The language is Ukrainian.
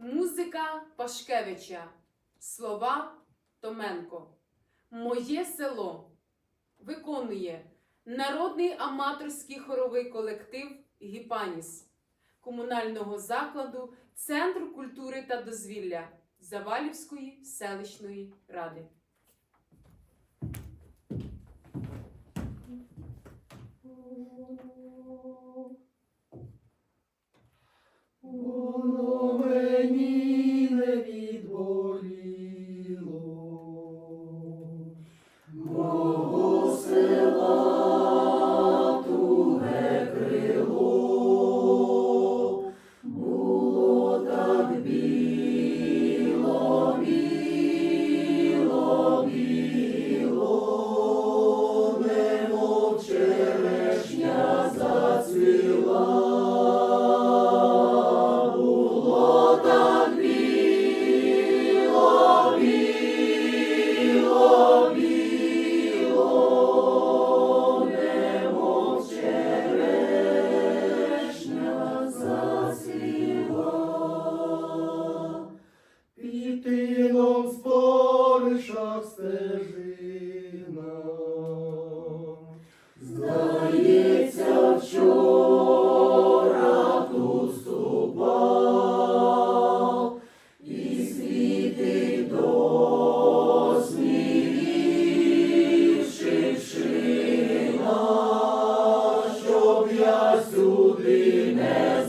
Музика Пашкевича. Слова Томенко. Моє село виконує народний аматорський хоровий колектив Гіпаніс комунального закладу Центр культури та дозвілля Завалівської селищної ради. Воно сюди не